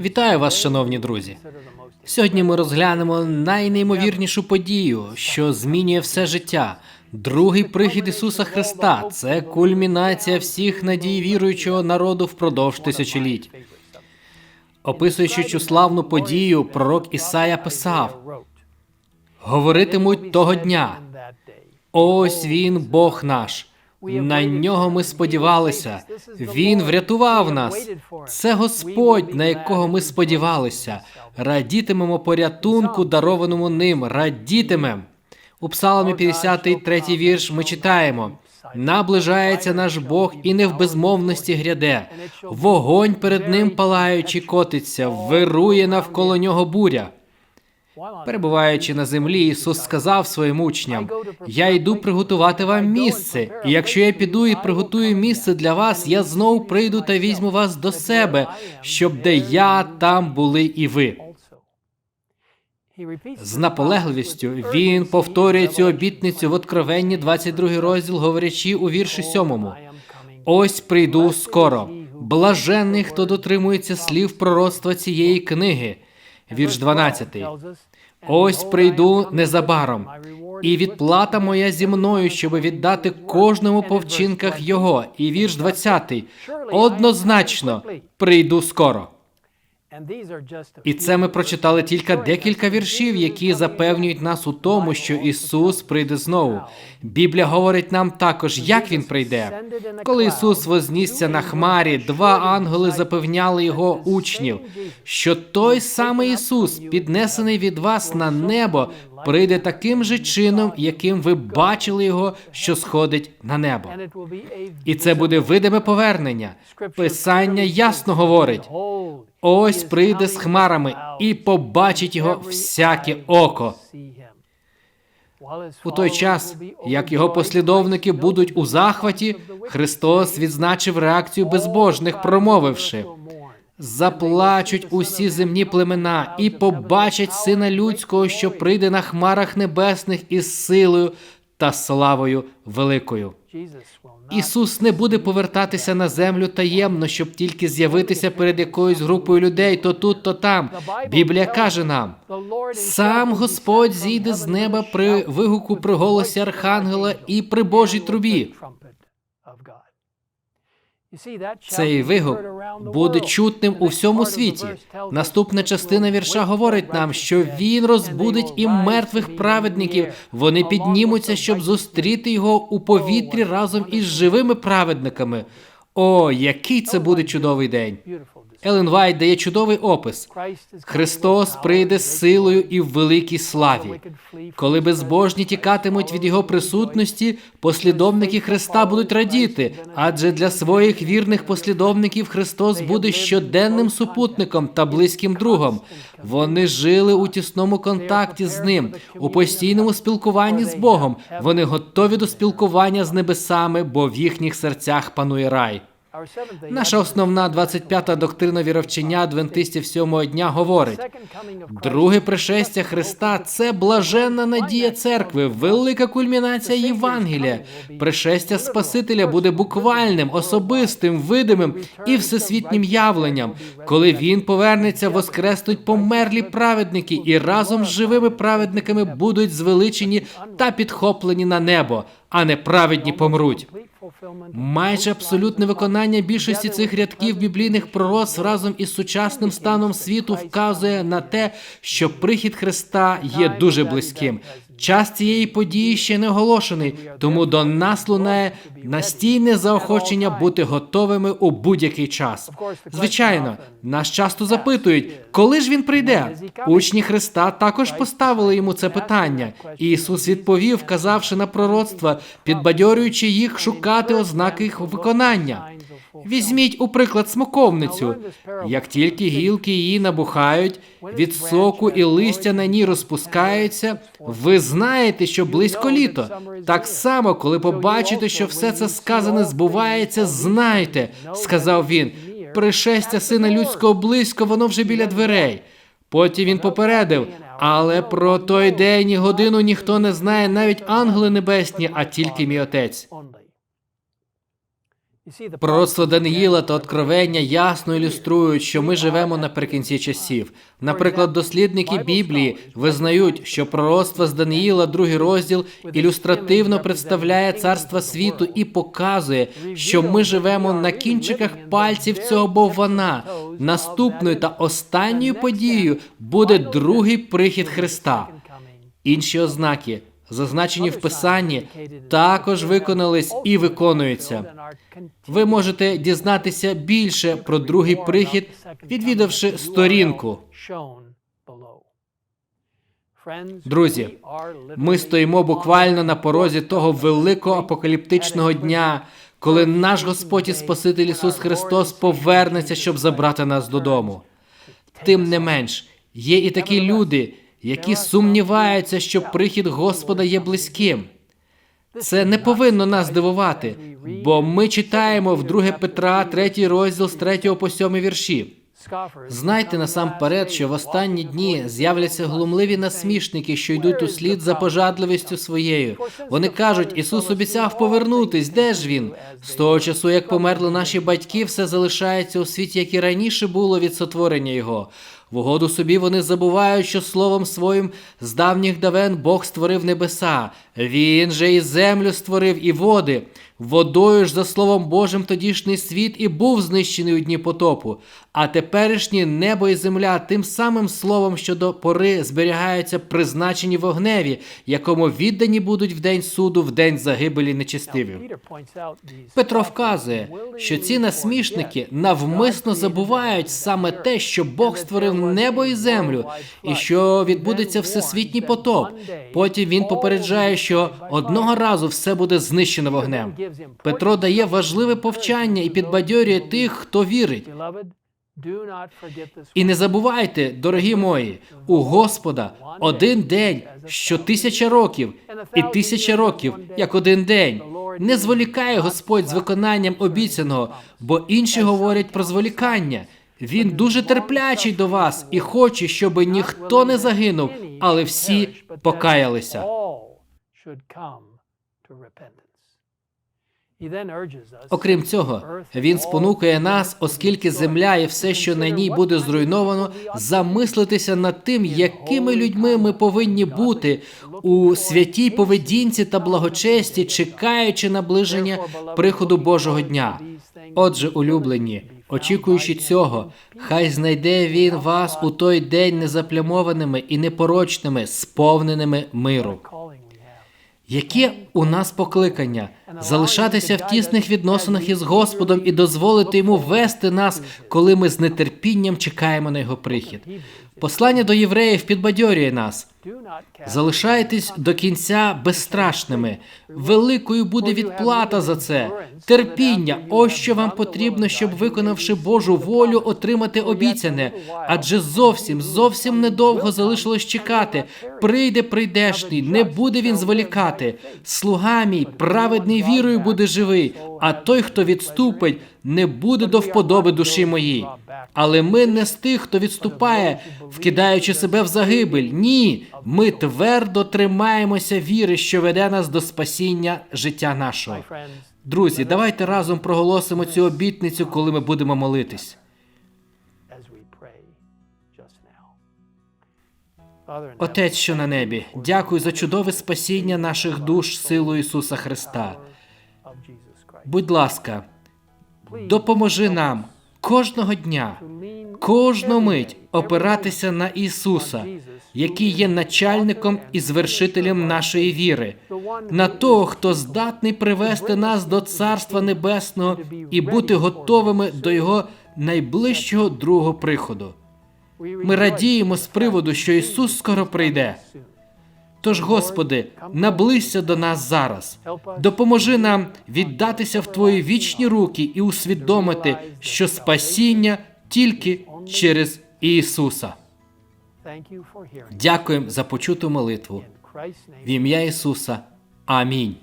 Вітаю вас, шановні друзі. Сьогодні ми розглянемо найнеймовірнішу подію, що змінює все життя. Другий прихід Ісуса Христа це кульмінація всіх надій віруючого народу впродовж тисячоліть. Описуючи цю славну подію, пророк Ісая писав: говоритимуть того дня. Ось він, Бог наш. На нього ми сподівалися. Він врятував нас. Це Господь, на якого ми сподівалися. Радітимемо порятунку, дарованому ним. Радітимем. У Псалмі 53 вірш ми читаємо: наближається наш Бог і не в безмовності гряде. Вогонь перед ним палаючи котиться, вирує навколо нього буря. Перебуваючи на землі, Ісус сказав своїм учням: Я йду приготувати вам місце, і якщо я піду і приготую місце для вас, я знову прийду та візьму вас до себе, щоб де я там були і ви. З наполегливістю він повторює цю обітницю в Откровенні 22 розділ, говорячи у вірші 7. Ось прийду скоро. Блаженний, хто дотримується слів пророцтва цієї книги. Вірш 12. Ось прийду незабаром, і відплата моя зі мною, щоб віддати кожному по вчинках його. І вірш 20. Однозначно прийду скоро. І це ми прочитали тільки декілька віршів, які запевнюють нас у тому, що Ісус прийде знову. Біблія говорить нам також, як він прийде. Коли Ісус вознісся на хмарі, два ангели запевняли його учнів, що той самий Ісус, піднесений від вас на небо, прийде таким же чином, яким ви бачили його, що сходить на небо. І це буде видиме повернення. Писання ясно говорить. Ось прийде з хмарами і побачить його всяке око. У той час, як його послідовники будуть у захваті, Христос відзначив реакцію безбожних, промовивши: заплачуть усі земні племена і побачать сина людського, що прийде на хмарах небесних із силою та славою великою. Ісус не буде повертатися на землю таємно, щоб тільки з'явитися перед якоюсь групою людей, то тут, то там. Біблія каже нам: сам Господь зійде з неба при вигуку при голосі архангела і при Божій трубі. Цей вигук буде чутним у всьому світі. Наступна частина вірша говорить нам, що він розбудить і мертвих праведників. Вони піднімуться, щоб зустріти його у повітрі разом із живими праведниками. О, який це буде чудовий день! Елен Вайт дає чудовий опис. Христос прийде з силою і в великій славі. Коли безбожні тікатимуть від його присутності, послідовники Христа будуть радіти, адже для своїх вірних послідовників Христос буде щоденним супутником та близьким другом. Вони жили у тісному контакті з ним, у постійному спілкуванні з Богом. Вони готові до спілкування з небесами, бо в їхніх серцях панує рай. Наша основна 25-та доктрина віровчення адвентистів сьомого дня говорить: друге пришестя Христа це блаженна надія церкви, велика кульмінація Євангелія. Пришестя Спасителя буде буквальним, особистим, видимим і всесвітнім явленням. Коли він повернеться, воскреснуть померлі праведники, і разом з живими праведниками будуть звеличені та підхоплені на небо, а неправедні помруть. Майже абсолютне виконання більшості цих рядків біблійних пророц разом із сучасним станом світу вказує на те, що прихід Христа є дуже близьким. Час цієї події ще не оголошений, тому до нас лунає настійне заохочення бути готовими у будь-який час. Звичайно, нас часто запитують, коли ж він прийде. Учні Христа також поставили йому це питання. І Ісус відповів, вказавши на пророцтва, підбадьорюючи їх шукати ознаки їх виконання. Візьміть у приклад смоковницю. Як тільки гілки її набухають, від соку і листя на ній розпускаються, ви знаєте, що близько літо. Так само, коли побачите, що все це сказане збувається, знайте, сказав він. Пришестя сина людського близько, воно вже біля дверей. Потім він попередив, але про той день і годину ніхто не знає, навіть ангели небесні, а тільки мій отець. Пророцтво Даниїла та Откровення ясно ілюструють, що ми живемо наприкінці часів. Наприклад, дослідники Біблії визнають, що пророцтво з Даниїла, другий розділ, ілюстративно представляє царство світу і показує, що ми живемо на кінчиках пальців цього боввана. Наступною та останньою подією буде другий прихід Христа. Інші ознаки, зазначені в Писанні, також виконались і виконуються. Ви можете дізнатися більше про другий прихід, відвідавши сторінку. Друзі, Ми стоїмо буквально на порозі того великого апокаліптичного дня, коли наш Господь і Спаситель Ісус Христос повернеться, щоб забрати нас додому. Тим не менш, є і такі люди, які сумніваються, що прихід Господа є близьким. Це не повинно нас дивувати, бо ми читаємо в 2 Петра, 3 розділ з 3 по 7 вірші. Знайте насамперед, що в останні дні з'являться глумливі насмішники, що йдуть услід за пожадливістю своєю. Вони кажуть, Ісус обіцяв повернутись. Де ж він? З того часу, як померли наші батьки, все залишається у світі, як і раніше було від сотворення Його. В угоду собі вони забувають, що словом своїм з давніх давен Бог створив небеса. Він же і землю створив, і води. Водою ж за словом Божим тодішній світ і був знищений у дні потопу. А теперішні небо і земля тим самим словом, що до пори зберігаються призначені вогневі, якому віддані будуть в день суду, в день загибелі нечистивів. Петро вказує, що ці насмішники навмисно забувають саме те, що Бог створив небо і землю, і що відбудеться всесвітній потоп. Потім він попереджає, що одного разу все буде знищено вогнем. Петро дає важливе повчання і підбадьорює тих, хто вірить. І не забувайте, дорогі мої, у Господа один день, що тисяча років, і тисяча років, як один день. Не зволікає Господь з виконанням обіцяного, бо інші говорять про зволікання. Він дуже терплячий до вас і хоче, щоб ніхто не загинув, але всі покаялися. Окрім цього, він спонукує нас, оскільки земля і все, що на ній буде зруйновано, замислитися над тим, якими людьми ми повинні бути у святій поведінці та благочесті, чекаючи наближення приходу Божого дня. Отже, улюблені, очікуючи цього, хай знайде він вас у той день незаплямованими і непорочними, сповненими миру. Яке у нас покликання залишатися в тісних відносинах із Господом і дозволити йому вести нас, коли ми з нетерпінням чекаємо на його прихід. Послання до євреїв підбадьорює нас. Залишайтесь до кінця безстрашними. Великою буде відплата за це. Терпіння, ось що вам потрібно, щоб, виконавши Божу волю, отримати обіцяне. Адже зовсім, зовсім недовго залишилось чекати. Прийде прийдешний, не буде він зволікати. Слуга мій, праведний вірою буде живий, а той, хто відступить, не буде до вподоби душі моїй. Але ми не з тих, хто відступає, вкидаючи себе в загибель. Ні, ми твердо тримаємося віри, що веде нас до спасіння життя нашого. Друзі, давайте разом проголосимо цю обітницю, коли ми будемо молитись. Отець, що на небі, дякую за чудове спасіння наших душ силою Ісуса Христа. Будь ласка, допоможи нам кожного дня, кожну мить опиратися на Ісуса, який є начальником і звершителем нашої віри, на того, хто здатний привести нас до Царства Небесного і бути готовими до Його найближчого другого приходу. Ми радіємо з приводу, що Ісус скоро прийде. Тож, Господи, наблизься до нас зараз. Допоможи нам віддатися в Твої вічні руки і усвідомити, що спасіння тільки через Ісуса. Дякуємо за почуту молитву. В ім'я Ісуса. Амінь.